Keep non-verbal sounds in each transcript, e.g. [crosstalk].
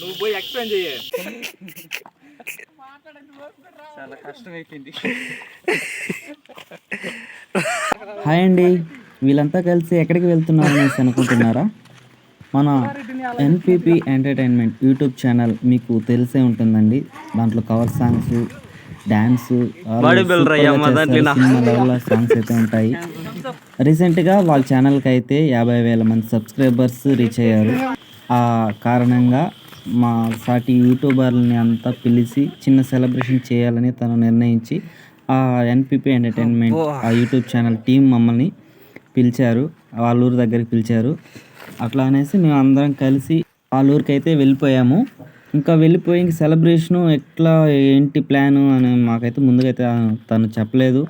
నువ్వు పోయి ఎక్స్ప్లెయిన్ చెయ్యి. చాలా హాయ్ అండి. వీళ్ళంతా కలిసి ఎక్కడికి వెళ్తున్నారు అనేసి అనుకుంటున్నారా? మన ఎన్పిపి ఎంటర్టైన్మెంట్ యూట్యూబ్ ఛానల్ మీకు తెలిసే ఉంటుందండి. దాంట్లో కవర్ సాంగ్స్ డ్యాన్స్ సాంగ్స్ [laughs] అయితే ఉంటాయి. రీసెంట్గా వాళ్ళ ఛానల్కి అయితే యాభై వేల మంది సబ్స్క్రైబర్స్ రీచ్ అయ్యారు. ఆ కారణంగా మా సాటి యూట్యూబర్లని అంతా పిలిచి చిన్న సెలబ్రేషన్ చేయాలని తను నిర్ణయించి ఆ ఎన్పిపి ఎంటర్టైన్మెంట్ ఆ యూట్యూబ్ ఛానల్ టీం మమ్మల్ని పిలిచారు. వాళ్ళ ఊరు దగ్గరికి పిలిచారు. అట్లా అనేసి మేము అందరం కలిసి వాళ్ళ ఊరికి అయితే వెళ్ళిపోయాము. ఇంకా వెళ్ళిపోయి ఇంక సెలబ్రేషను ఎట్లా ఏంటి ప్లాను అని మాకైతే ముందుగా అయితే తను చెప్పలేదు.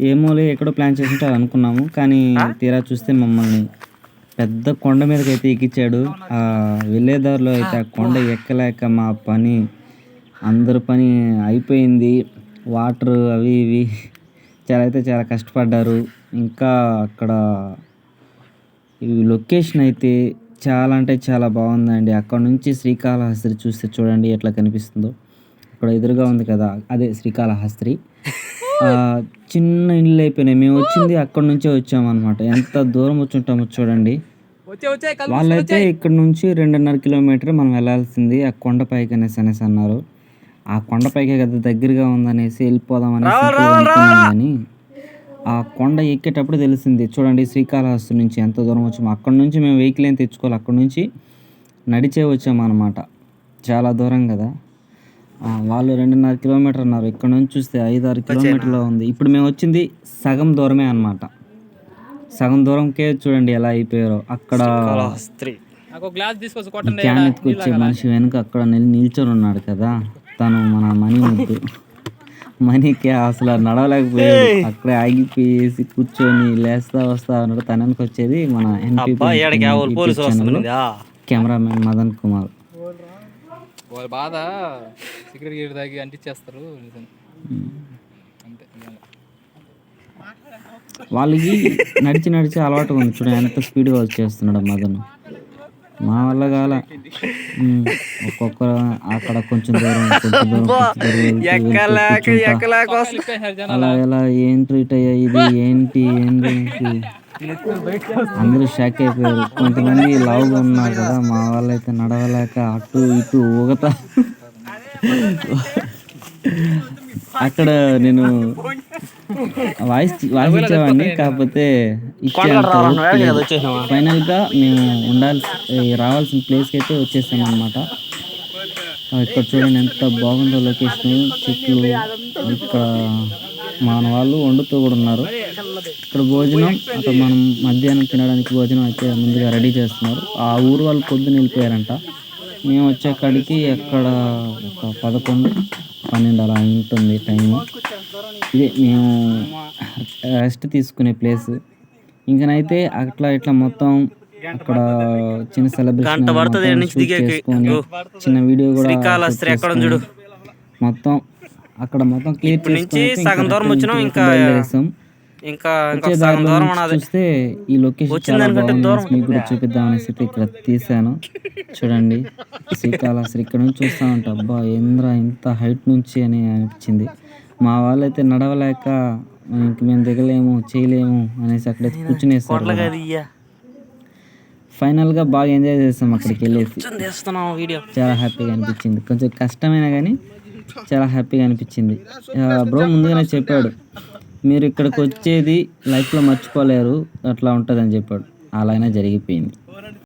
ఏమోలే ఎక్కడో ప్లాన్ చేసింటే అనుకున్నాము. కానీ తీరా చూస్తే మమ్మల్ని పెద్ద కొండ మీదకి అయితే ఎక్కించాడు ఆ. వెళ్ళేదారిలో అయితే ఆ కొండ ఎక్కలేక మా పని అందరి పని అయిపోయింది. వాటర్ అవి ఇవి చాలా అయితే చాలా కష్టపడ్డారు. ఇంకా అక్కడ ఈ లొకేషన్ అయితే చాలా అంటే చాలా బాగుందండి. అక్కడ నుంచి శ్రీకాళహస్తి చూస్తే చూడండి ఎట్లా కనిపిస్తుందో. అక్కడ ఎదురుగా ఉంది కదా అదే శ్రీకాళహస్తి. చిన్న ఇల్లు అయిపోయినాయి. మేము వచ్చింది అక్కడ నుంచే వచ్చామన్నమాట. ఎంత దూరం వచ్చి ఉంటామో చూడండి వాళ్ళైతే ఇక్కడ నుంచి రెండున్నర కిలోమీటర్ మనం వెళ్ళాల్సింది ఆ కొండపైకి అనేసి అనేసి అన్నారు. ఆ కొండపైకే కదా దగ్గరగా ఉందనేసి వెళ్ళిపోదాం అనేసి ఆ కొండ ఎక్కేటప్పుడు తెలిసింది చూడండి శ్రీకాళహస్తి నుంచి ఎంత దూరం వచ్చాము అక్కడ నుంచి మేము వెహికల్ ఏం తెచ్చుకోవాలి అక్కడ నుంచి నడిచే వచ్చామన్నమాట చాలా దూరం కదా. ఆ, వాళ్ళు రెండున్నర కిలోమీటర్ అన్నారు. ఇక్కడ నుంచి చూస్తే ఐదు ఆరు కిలోమీటర్లో ఉంది. ఇప్పుడు మేము వచ్చింది సగం దూరమే అన్నమాట. సగం దూరంకే చూడండి ఎలా అయిపోయారో. అక్కడ క్యాన్ ఎత్తుకొచ్చే మనిషి వెనుక అక్కడ నిల్ నిల్చొని ఉన్నాడు కదా. తను మన మనీ ముద్దు మనీకి అసలు నడవలేకపోయాడు. అక్కడే ఆగిపోయేసి కూర్చొని లేస్తా వస్తా ఉన్నాడు తన వెనక వచ్చేది మన కెమెరామెన్ మదన్ కుమార్. వాళ్ళ బాధ సిగరెట్ గిరి తాగి అంటించేస్తారు. వాళ్ళకి నడిచి నడిచి అలవాటు ఉంది. చూడ ఎంత స్పీడ్గా వచ్చేస్తున్నాడు మదన్. మా వల్ల కాల. ఉమ్, ఒక్కొక్కరు అక్కడ కొంచెం దూరం కొంచెం దూరం. అలా ఎలా ఏం ట్రీట్ అయ్యా ఇది ఏంటి ఏంటి? అందరూ షాక్ అయిపోయారు. కొంతమంది లావుగా ఉన్నారు కదా మా వాళ్ళైతే నడవలేక అటు ఇటు ఊగతా. అక్కడ నేను వాయిస్ వాయిస్ ఇచ్చేవాడిని కాకపోతే ఫైనల్గా మేము ఉండాల్సి రావాల్సిన ప్లేస్కి అయితే వచ్చేసాం అనమాట ఇక్కడ చూడండి ఎంత బాగుందో లొకేషన్ చెట్లు ఇక్కడ మన వాళ్ళు వండుతూ కూడా ఉన్నారు. ఇక్కడ భోజనం అక్కడ మనం మధ్యాహ్నం తినడానికి భోజనం అయితే ముందుగా రెడీ చేస్తున్నారు. ఆ ఊరు వాళ్ళు పొద్దున వెళ్ళిపోయారంట. మేము వచ్చే కాడికి అక్కడ ఒక పదకొండు పన్నెండు అలా ఉంటుంది టైము. ఇదే మేము రెస్ట్ తీసుకునే ప్లేస్. ఇంకనైతే అట్లా ఇట్లా మొత్తం అక్కడ చిన్న సెలబ్రేషన్ చిన్న వీడియో కూడా మొత్తం అక్కడ మొత్తం క్లియర్ నుంచి సగం దూరం వచ్చినాం ఇంకా ఇంకా దారిలో నుంచి చూస్తే ఈ లొకేషన్ చాలా బాగుంది. మీకు కూడా చూపిద్దాం అనేసి అయితే ఇక్కడ తీసాను చూడండి. శ్రీకాళహస్తి ఇక్కడ నుంచి చూస్తా ఉంటా అబ్బా ఏంద్రా ఇంత హైట్ నుంచి అని అనిపించింది. మా వాళ్ళైతే నడవలేక ఇంక మేము దిగలేము చేయలేము అనేసి అక్కడైతే కూర్చునేస్తారు కదా. ఫైనల్గా బాగా ఎంజాయ్ చేస్తాం అక్కడికి వెళ్ళేసి. చాలా హ్యాపీగా అనిపించింది. కొంచెం కష్టమైనా కానీ చాలా హ్యాపీగా అనిపించింది. బ్రో ముందుగానే చెప్పాడు మీరు ఇక్కడికి వచ్చేది లైఫ్లో మర్చిపోలేరు అట్లా ఉంటుందని చెప్పాడు. అలానే జరిగిపోయింది.